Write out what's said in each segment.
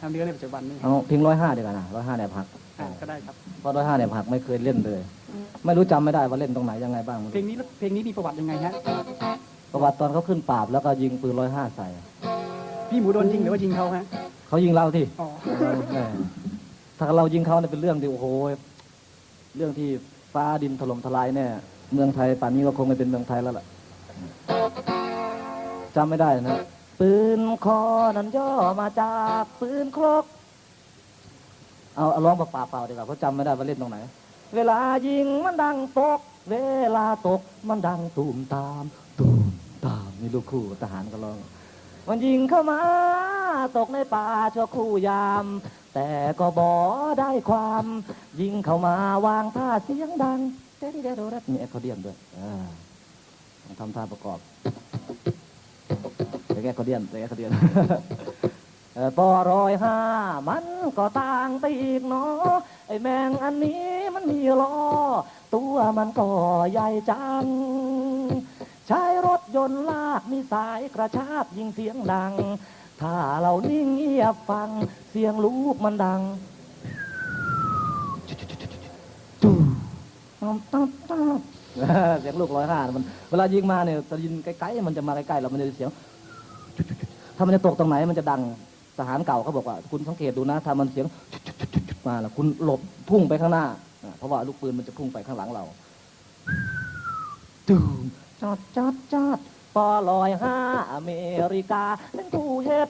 ทำเดือนในปัจจุบันนี่เอาทิ้งร้อยห้าดีกว่านะร้อยห้าเนี่ยผักอ่าก็ได้ครับเพราะร้อยห้าเนี่ยผักไม่เคยเล่นเลย ไม่รู้จำไม่ได้ว่าเล่นตรงไหนยังไงบ้างไม่รู้เพลงนี้เพลงนี้มีประวัติยังไงฮะประวัติตอนเขาขึ้นปราบแล้วก็ยิงปืนร้อยห้าใส่ พี่หมูโดนยิงหรือว่ายิงเขาฮะเขายิงเราที่อ๋อแม่ถ้าเรายิงเขาเนี่ยเป็นเรื่องที่โอ้โหเรื่องที่ฟ้าดินถล่มทลายแน่เมืองไทยป่านนี้ก็คงไม่เป็นเมืองไทยแล้วล่ะจำไม่ได้นะ ปืนคอนั้นย่อมาจากปืนครก เอาเอาร้องเปล่าๆดีกว่าเพราะจำไม่ได้ว่าเล่นตรงไหน เวลายิงมันดังตก เวลาตกมันดังตูมตามตูมตามนี่ลูกคู่ทหารก็ร้อง มันยิงเข้ามา ตกในป่าชั่วครู่ยาม แต่ก็บอได้ความ ยิงเข้ามาวางท่าเสียงดังเดดเดดเดดมีแอคคอเดียนด้วยอ่าทำท่าประกอบ แต่แอคคอร์เดียนแต่แอคคอร์เดียนเอ่อปอรอยห้ามันก็ต่างไปอีกเนาะไอแมงอันนี้มันมีล้อตัวมันก็ใหญ่จัง ใช้รถยนต์ลากมีสายกระชากยิงเสียงดัง ถ้าเรานิ่งเงียบฟังเสียงลูกมันดังตู้ตั้มตั้มตั้มเสียงลูกร้อยห้ามันเวลายิงมาเนี่ยจะยิงใกล้ๆมันจะมาใกล้ๆเรามันจะเสียง ถ้ามันจะตกตรงไหนมันจะดังทหารเก่าเขาบอกว่า คุณสังเกตดูนะถ้ามันเสียงมาแล้วคุณหลบพุ่งไปข้างหน้า เพราะว่าลูกปืนมันจะพุ่งไปข้างหลังเราตูมจอดจอดจอดปอลอยห้าอเมริกาเป็นผู้เฮ็ด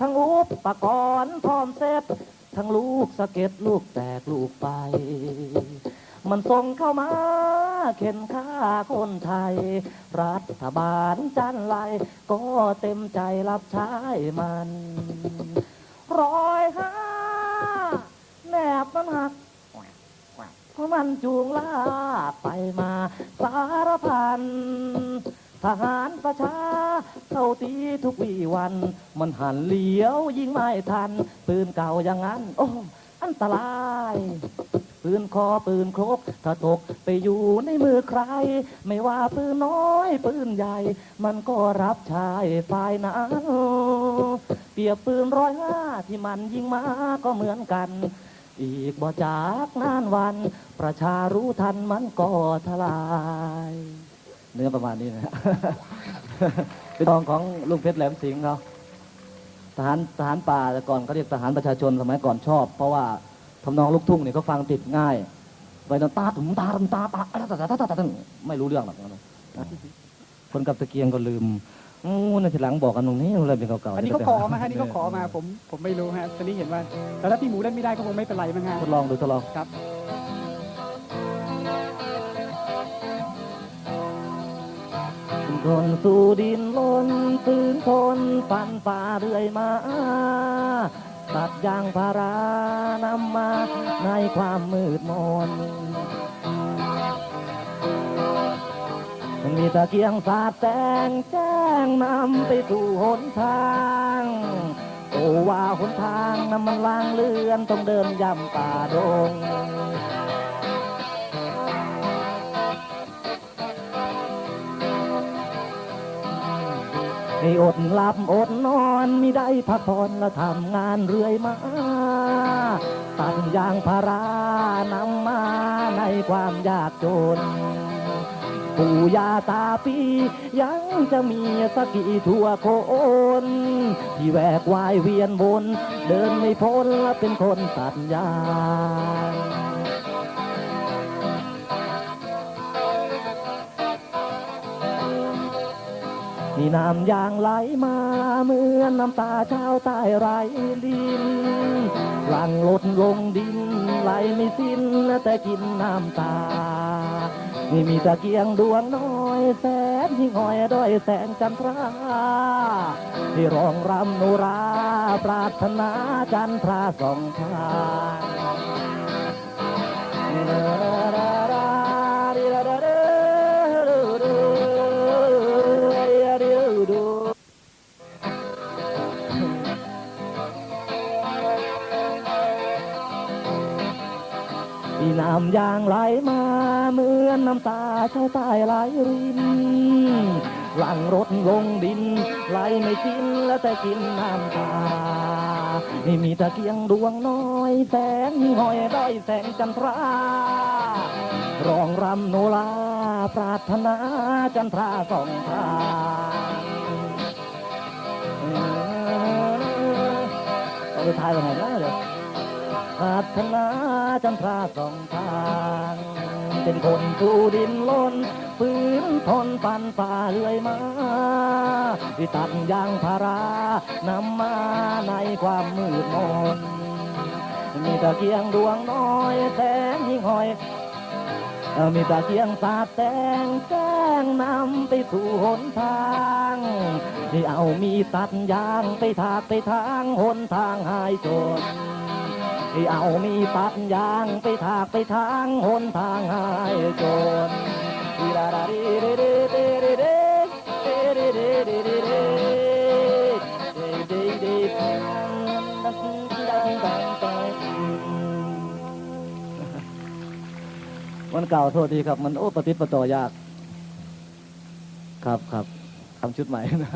ทั้งอุปกรณ์พร้อมเสร็จทั้งลูกสะเก็ดลูกแตกลูกไป มันส่งเข้ามาเข็นฆ่าคนไทย รัฐบาลจันไรก็เต็มใจรับใช้มันร้อยห้าแนบมันหักเพราะมันจูงลากไปมาสารพันทหารประชาเข้าตีทุกวี่วัน มันหันเลี้ยวยิงไม่ทัน ปืนเก่าอย่างนั้น โอ้ อันตราย ปืนคอปืนครกถ้าตกไปอยู่ในมือใคร ไม่ว่าปืนน้อยปืนใหญ่ มันก็รับใช้ฝ่ายนั้นเปียบปืนร้อยห้าที่มันยิงมาก็เหมือนกัน อีกบ่จากนานวัน ประชารู้ทันมันก็ทลาย เนื้อประมาณนี้นะเป็นทองของลุงเพชรแหลมสิงห์เขาทหารทหารป่าแต่ก่อนเขาเรียกทหารประชาชนสมัยก่อนชอบ เพราะว่า ทำนองลูกทุ่งเนี่ยเขาฟังติดง่ายไปตาตาถุงตาตุ้มตาตาตาตาตาตาตาไม่รู้เรื่องหรอกคนกับตะเกียงก็ลืมอู้นั่นทีหลังบอกกันตรงนี้อะไรเป็นเก่าๆอันนี้เขาขอมาฮะนี่เขาขอมาผมผมไม่รู้ฮะตอนนี้เห็นว่าแต่ถ้าพี่หมูเล่นไม่ได้ก็คงไม่เป็นไรมั้งฮะทดลองดูทดลองครับคนสู่ดินล้นตื่นคนปันฝ่าเรื่อยมา ตัดยางพารานำมาในความมืดมนมีตะเกียงสาดแสงแจ้งนำไปสู่หนทาง โอ้ว่าหนทางนั้นมันลางเลือนต้องเดินย่ำป่าดง ให้อดหลับอดนอนมิได้พักผ่อนและทำงานเรื่อยมาตัดยางพารานำมาในความยากจน ปู่ย่าตาปียังจะมีสักกี่ทั่วโคนที่แวกวายเวียนวน เดินไม่พ้นและเป็นคนตัดยาง นี่น้ำยางไหลมาเหมือนน้ำตาชาวใต้ไรลินหลังลดลงดินไหลไม่สิ้นแต่กินน้ำตา นี่มีตะเกียงดวงน้อยแสนยิ่งหอยด้อยแสงจันทราที่ร้องรำโนราปรารถนาจันทราสองทาง น้ำยางไหลมาเหมือนน้ำตาชาวใต้ไหลรินหลังรถลงดินไหลไม่สิ้นแล้วแต่กินน้ำตานี่มีตะเกียงดวงน้อย แสงหอยด้อยแสงจันทราร้องรำโนลาปรารถนาจันทราสองทางเออเอาไปทายวันไหนนะเดี๋ยว ปรารถนาจันทราสองทาง เป็นคนสู่ดินล้นฝืนทนปันป่าเรื่อยมาที่ตัดยางพารานำมาในความมืดมน มีตะเกียงดวงน้อยแสงยิ่งหอยมีตะเกียงสาดแสงแจ้งนำไปสู่หนทางที่เอามีตัดยางไปถากไปทางหนทางหายจน ที่เอามีตัดยางไปถากไปทางหนทางหายจนดีดาดาดีดีดีดีดีดีดีดีดีดีดีดีดีดีมันเก่าโทษทีครับ มันโอ้ปฏิปต่อยาก ครับครับทำชุดใหม่นะ